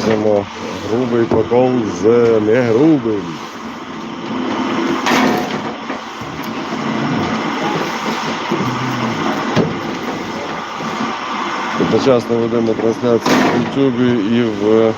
грузимо грубий покол з негрубим. Одночасно ведемо трансляцію в Ютубі і в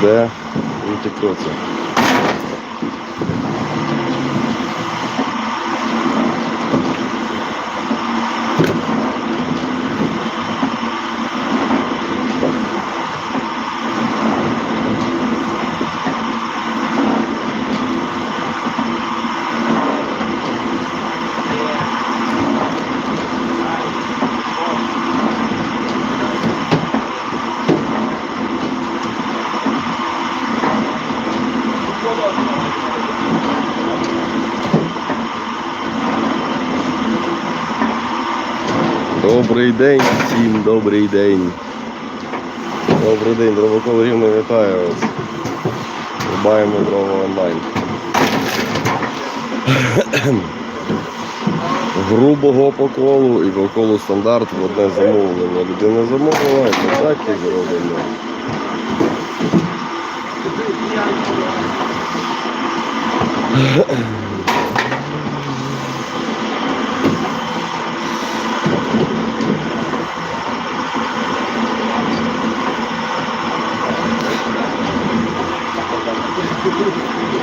де і Тіктоці. Добрий день всім, добрий день. Добрий день, Дровокол рівно вітаю вас. Рубаємо дрова онлайн. Грубого поколу і поколу стандарт в одне замовлення. Людина замовила, і так і зробимо.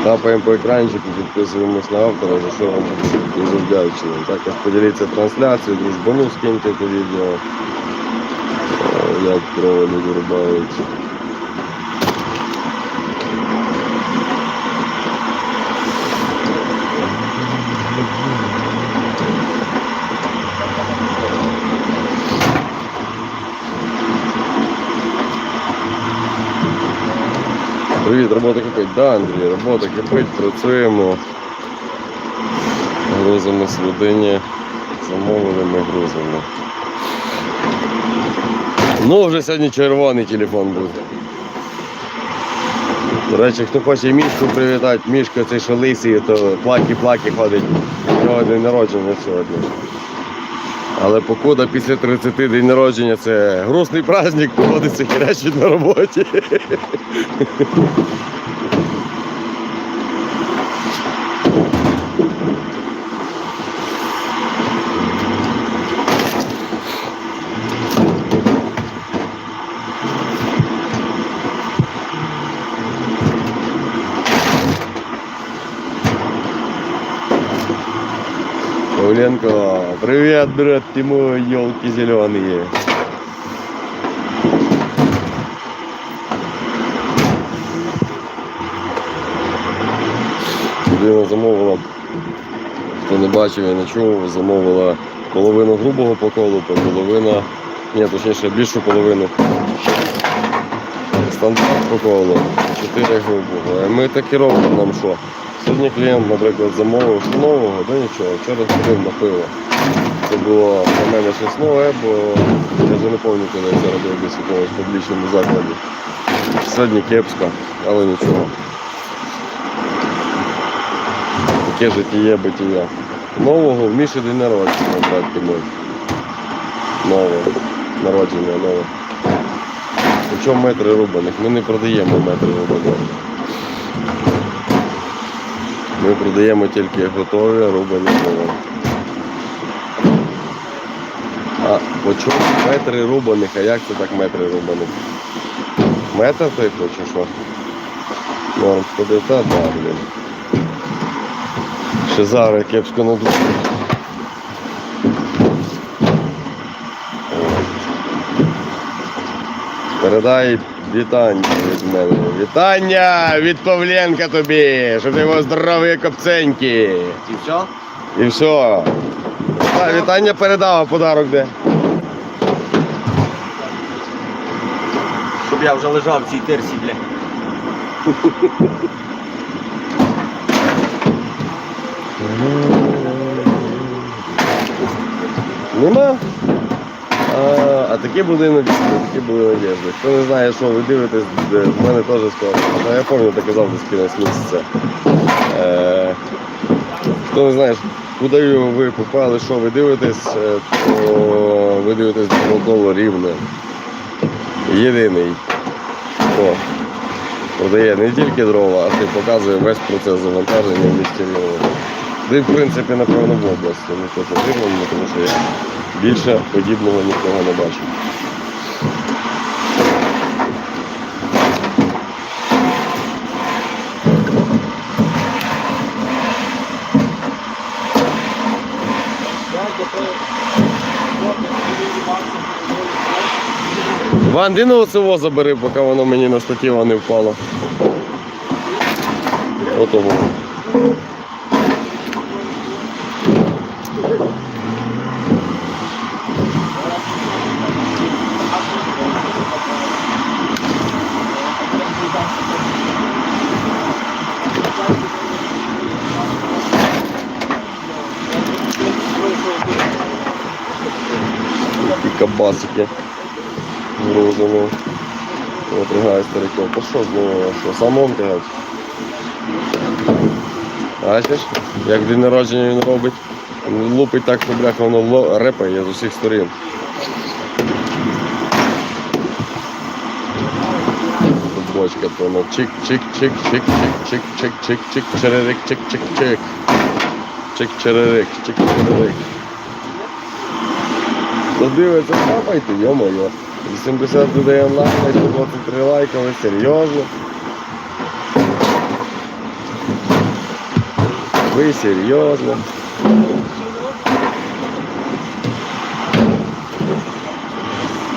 Тапаємо по екранчику, підписуємось на автора, за що вам дуже вдячний. Також поділіться трансляцією, дружбану скиньте це відео, е, як дрова люди Привіт, робота кипить. Да, Андрій, робота кипить, працюємо. Грузимо з людині, замовили ми грузимо. Ну, вже сьогодні червоний телефон буде. До речі, хто хоче мішку привітати, мішка цей що лисий, то плаки-плаки ходить. У нього день народження сьогодні. Але покуда після 30 день народження це грустний праздник, поводиться херячить на роботі. Павленко, привет, брат ты мой, елки зеленые. Людина замовила, хто не бачив і не чув, замовила половину грубого поколу, половина, ні, точніше більшу половину стандарт поколу, 4 грубого. Ми так і робимо нам що. Сьогодні клієнт, наприклад, замовив нового, то нічого, вчора ходив на пиво. Це було для мене щось нове, бо я вже не пам'ятаю, коли я це робив десь в публічному закладі. Сьогодні кепсько, але нічого. Таке життєє битія. Нового в Міші день народження, братки мой. Нове. Народження нове. Причому метри рубаних. Ми не продаємо метри рубаних. Ми продаємо тільки готові рубані дрова. А по чому метри рубаних, а як це так метри рубаних? Метр той чи що? Норм ходить, та да, блін. Ще зараз кепсько на душу. Передай вітання від мене. Вітання від Павленка тобі, щоб ти його здорові копценькі. І все? І все. Та, вітання передав, а подарок де. Щоб я вже лежав в цій терсі, бля. Нема? А, а такі надіжди, такі були надіжди. Хто не знає, що ви дивитесь, де- в мене теж скоро. Я пам'ятаю, так казав десь кінець місяця. Е, хто не знає, куди ви попали, що ви дивитесь, е, то ви дивитесь коло рівне. Єдиний. О, продає не тільки дрова, а й показує весь процес завантаження в місті Мілово. Да в принципі, напевно, в області. Не то потрібно, тому що я більше подібного нікого не бачив. Ван, ти на оцево забери, поки воно мені на штатива не впало. Отого. Такі кабасики. Грузимо. Напрягає стариков. Та що знову? Що, самом тягать? Бачиш, як день народження він робить. Лупить так, що бляха воно репає з усіх сторін. Бочка то на чик, чик, чик, чик, чик, чик, чик, чик, чик, черерик, чик, чик, чик. Чик, черерик, чик, черерик. Додивиться, хапайте, йо-моє. 80 людей онлайн, 123 лайка, ви серйозно? Ви серйозно?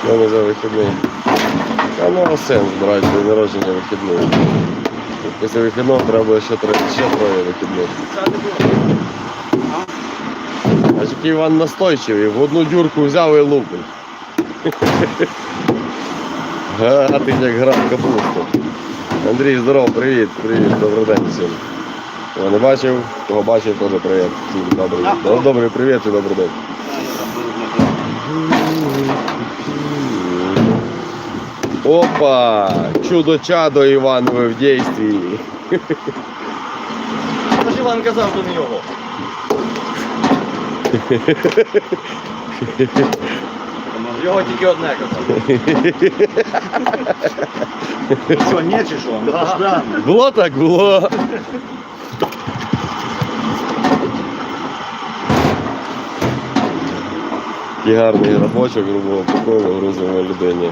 Я не за вихідний. Та ну сенс брати день народження вихідний. Після вихідного треба буде ще, троє, ще троє вихідних. А такий Іван настойчивий, в одну дюрку взяв і лупить. Гатить як град капусту. Андрій, здоров, привіт, привіт, добрий день всім. Кого не бачив, кого бачив, теж привіт. Всім добрий, доб- добрий привіт і добрий день. Опа! Чудо-чадо Іванове в дійстві. Тож Іван казав, що не його. Його тільки одне казав. Що, ні чи що? Да. Було так, було. Такий гарний грабочок грубого покою грузової людині.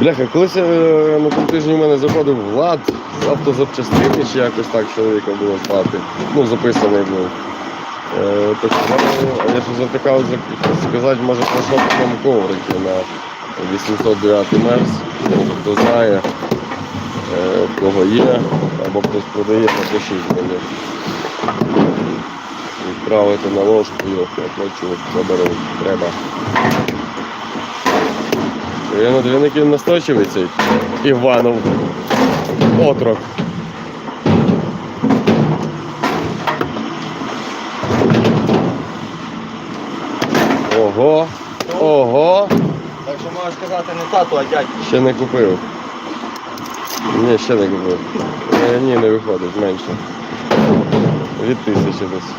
Бляха, колись е, на тому тижні в мене заходив Влад з автозапчастини, чи якось так чоловіка було звати. Ну, записаний був. Е, так, ну, я ще затикав сказати, може, про що по тому коврику на 809 Мерс. Хто знає, е, кого є, або хтось продає, напишіть мені. Відправити на ложку оплачу заберу. Треба. Він от він який настойчивий цей Іванов. Отрок. Ого, ого, Так що можеш сказати не тату, а дядьку. ще не купив. Ні, ще не купив. Е, Ні, не виходить, менше. Від тисячі десь.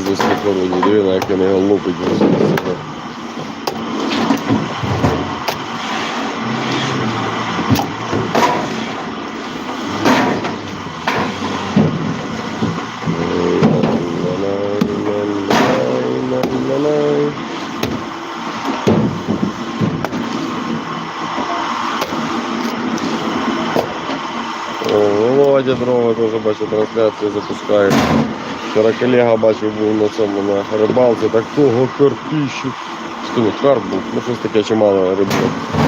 залазив з короні, дивіться, як він його лопить. Володя дрова тоже бачу трансляцію запускаю. Вчора колега бачив був на цьому на рибалці, такого карпіщу. Що не карп був, ну щось таке чимало рибки.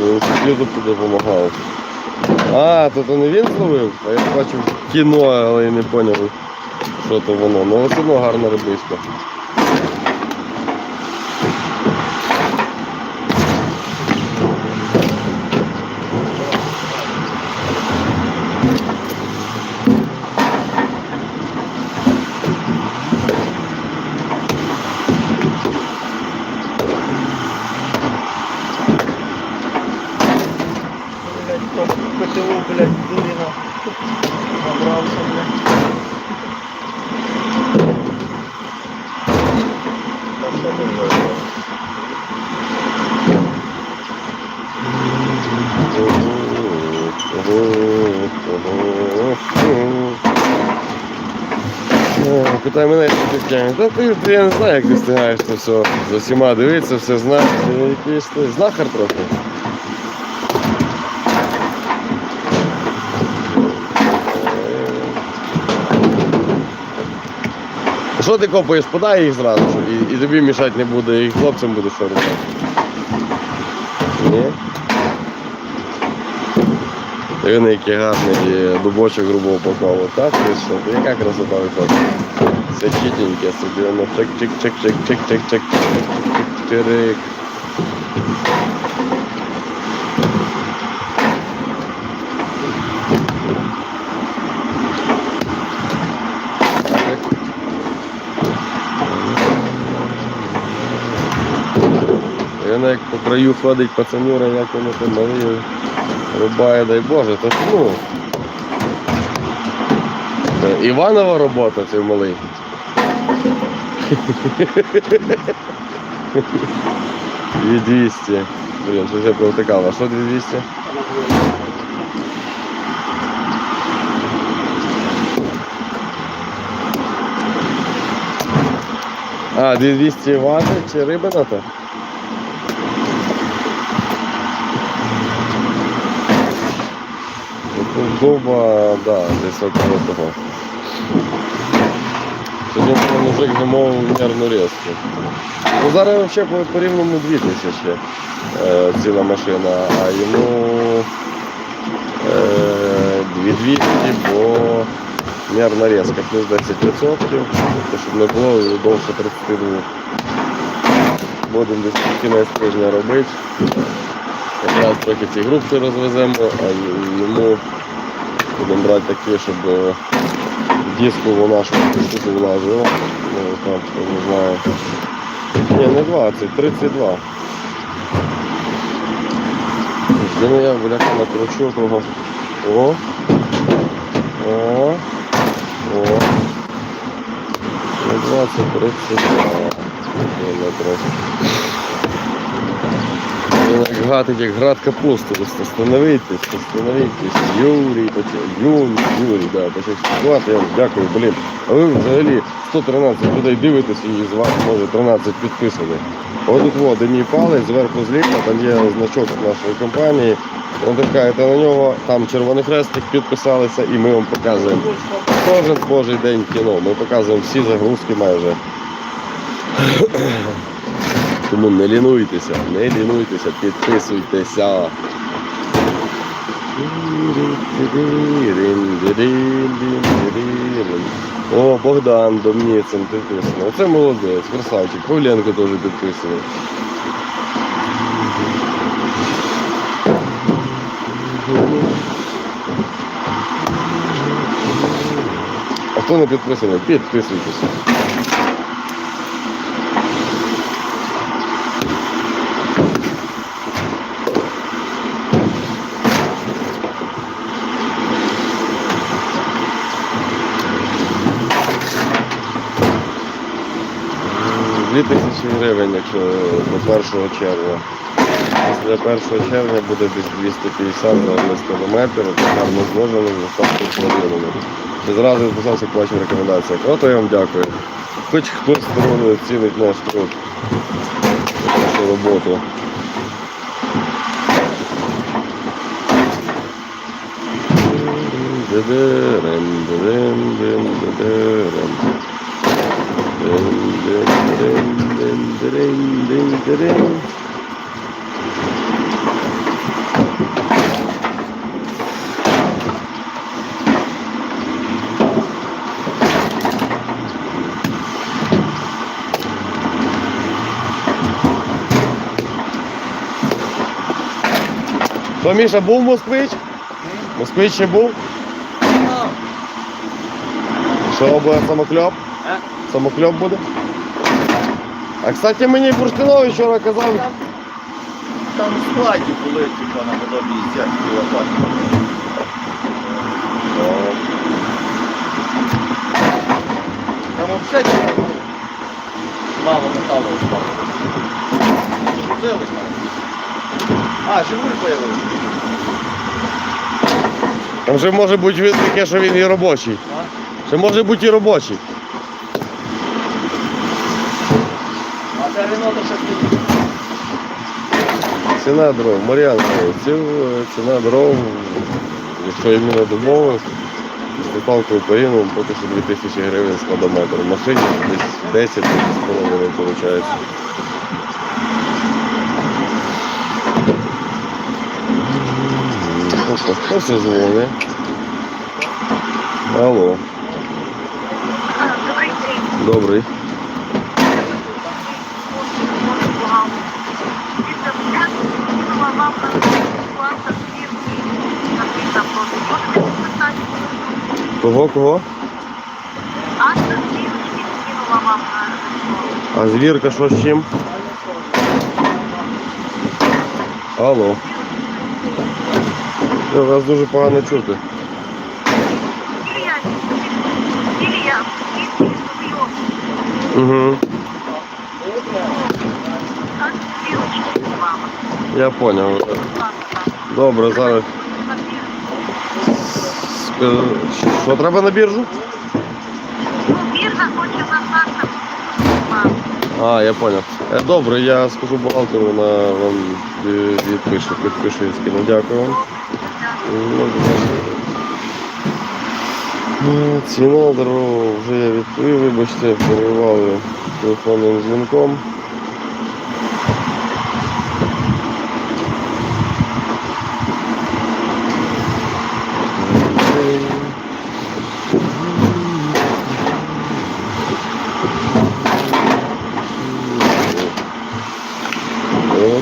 Він світу допомагав. А, то то не він зловив, а я бачив кіно, але я не зрозумів, що то воно. Ну все одно гарна. Блядь, хто ПТУ, блядь, дуріна. Набрався, блядь. Та що ти робиш? Е, Питай мене, що таке. Та ти, ти я не знаю, як ти встигаєш це все з усіма дивитися, все знаєш. Ти якийсь ти знахар трохи. Що ти копаєш, подай їх зразу, і, і тобі мішати не буде, і хлопцям буде що робити. Ні? Диви, який гарний дубочок грубо упаковував. Так? Ти яка красота виходить? Це чітеньке собі, воно чик як по краю ходить пацанюра, як воно там рубає, дай Боже, то ну. Іванова робота цей малий. Дві 200. Блін, щось я провтикав. А що 2200? А, 2200 вати чи рибина то? Дуба, да, десь около того. Сьогодні мужик замовив нервну резку. Ну зараз взагалі по, по рівному 2000 е, ціла машина, а йому е, 2200, бо нервна резка плюс 10%, тобто, щоб не було довше 32. Будемо десь кінець тижня робити. Зараз трохи ці групки розвеземо, а йому будемо брати такі, щоб е, диску вона ж штуку влажила. Ну, так, не знаю. Ні, не 20, 32. Ну я бляха накручу кругом. О. О. О. 20, 32. Не як гатить, як град капусту. Остановитесь, остановитесь. Юрій. Юн, Юрій, да, почав спілкувати. Я вам дякую, блін. А ви взагалі 113 людей дивитесь і з вас може 13 підписаних. Тут во, де мій палець, зверху зліва, там є значок нашої компанії. Натискаєте на нього, там червоний хрестик, підписалися і ми вам показуємо. Кожен божий день кіно. Ми показуємо всі загрузки майже. Тому не лінуйтеся, не лінуйтеся, підписуйтеся. О, Богдан Домніцин підписаний. Оце молодець, красавчик. Павленко теж підписаний. А хто не підписаний? Підписуйтесь. 2 тисячі гривень, якщо до 1 червня. Після 1 червня буде десь 250 кілометрів, гарно зложено з доставкою планованим. І зразу відписався по вашим рекомендаціям. От я вам дякую. Хоч хтось здоровий цінить наш труд, нашу роботу. Дидирим, дидим, дим. То Міша був москвич? Москвич ще був? Ну. Що, буде самокльоп? Самокльоп буде? А кстати, мені Бурштинович вчора казав, Там, там складі були, типа, на водоїздях і отак. Там взагалі мало металу впало. Там. А, Жигуль появився. там вже може бути таке, що він і робочий. А? Ще може бути і робочий. Це Ціна дров, Мар'яна, ці- ціна дров, якщо іменно домови, з доставкою по поки що 2000 гривень складометр. В машині десь 10 половиною виходить. Хто, хто це дзвонить? Алло, Добрий день. добрий. Кого, кого? А звірка що з чим? Алло. Я вас дуже погано чути. Угу. Я понял. Добре, зараз. Ск- Що треба на біржу? Біржа хоче записати. А, я понял. Е, Добре, я скажу бухгалтеру, вона вам е, відпише, підпише і скину. Дякую вам. Ну, е, Ціна дров вже я відповів, вибачте, перервали телефонним дзвінком.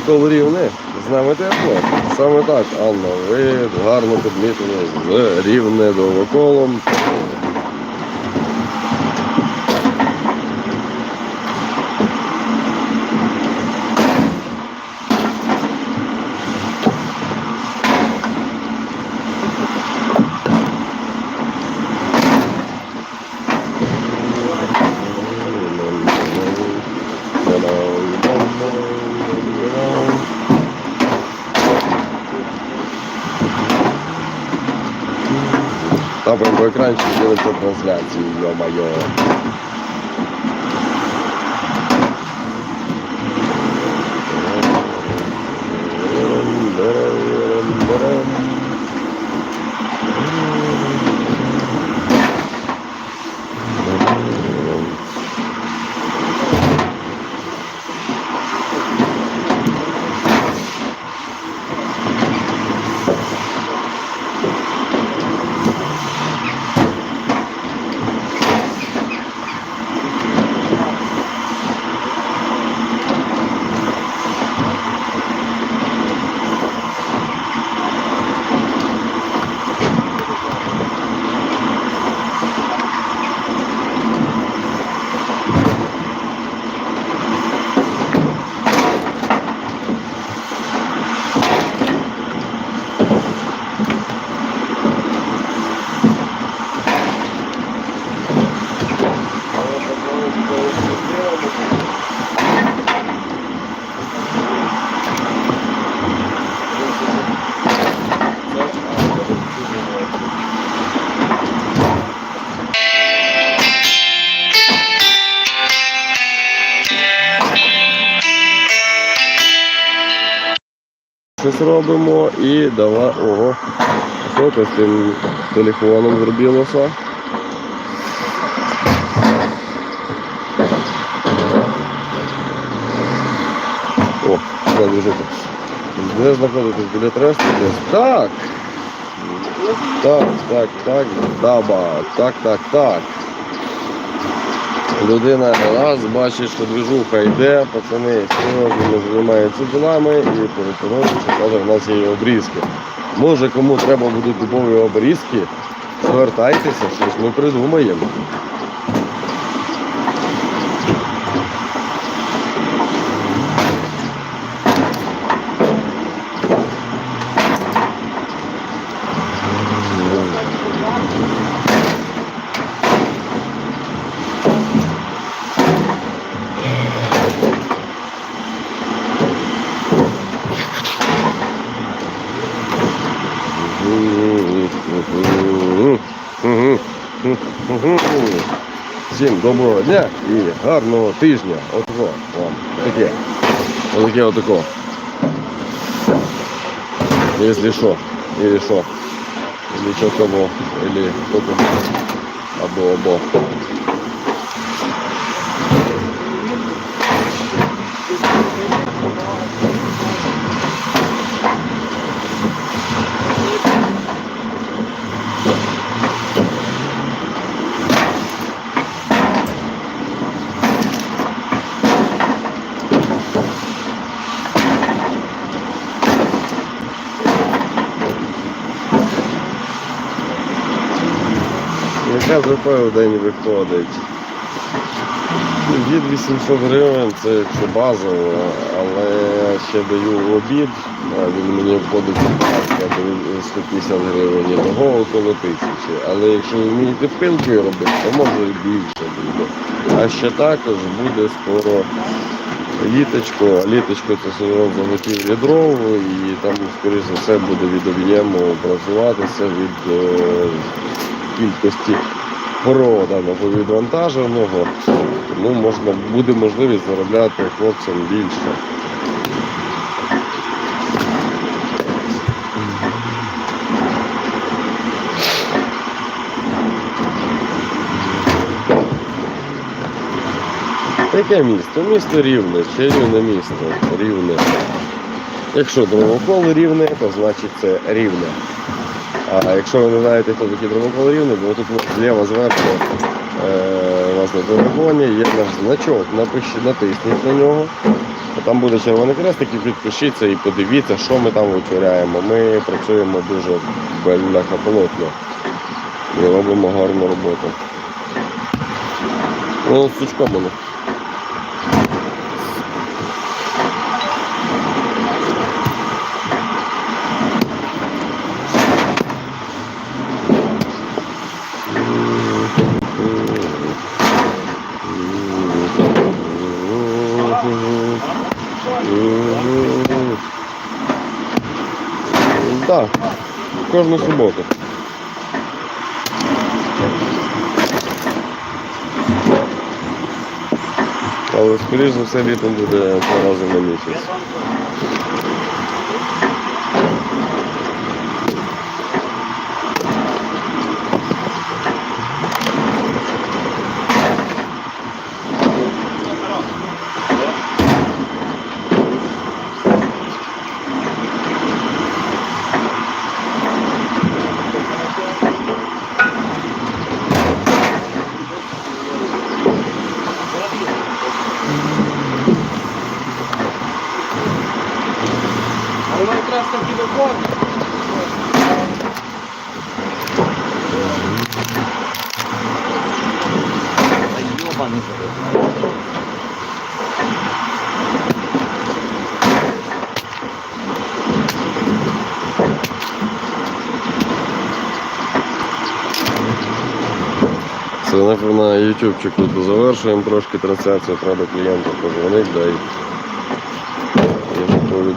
Коло рівне, з нами тепло. Саме так, Анна, ви гарно підмітили з рівне до трансляцию екранчику, дивиться трансляцію, йо-майо. Щось робимо і давай. Ого. Що з тим телефоном зробилося? О, де лежить. Де знаходитесь біля тресту? Так. Так, так, так, даба, так, так, так. Людина раз бачить, що движуха йде, пацани серйозно займаються ділами і каже, в нас є обрізки. Може кому треба будуть дубові обрізки, звертайтеся, щось ми придумаємо. Всім доброго дня і гарного тижня. Отако вам. Таке. Отаке отако. Если що. Или що. Или що кого. Или хто кого. Або Яка ЗП в день виходить? Від 800 гривень це якщо базово, але я ще даю в обід, він мені входить в 150 гривень, того около тисячі. Але якщо ви вмієте пилкою робити, то може і більше буде. А ще також буде скоро літочко, літочко це сезон заготівлі дров, і там, скоріше за все, буде від об'єму працюватися від е, кількості проданого відвантаженого, тому можна буде можливість заробляти хлопцям більше. Яке місто? Місто рівне, чи рівне місто? Рівне. Якщо дровокол рівне, то значить це рівне. А якщо ви не знаєте, хто такий дровокол рівне, то тут зліва зверху е, у вас на телефоні є наш значок, напишіть, натисніть на нього. Там буде червоний хрестик і підпишіться і подивіться, що ми там витворяємо. Ми працюємо дуже бляха полотно і робимо гарну роботу. Ну, з сучком воно. Так, кожну суботу. Але скоріш за все літом буде два рази на місяць. Це напевно ютубчику завершуємо трошки трансляцію, треба клієнту позвонити, дай.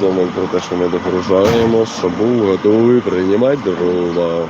І повідомив про те, що ми догружаємо, що був готовий приймати дрова.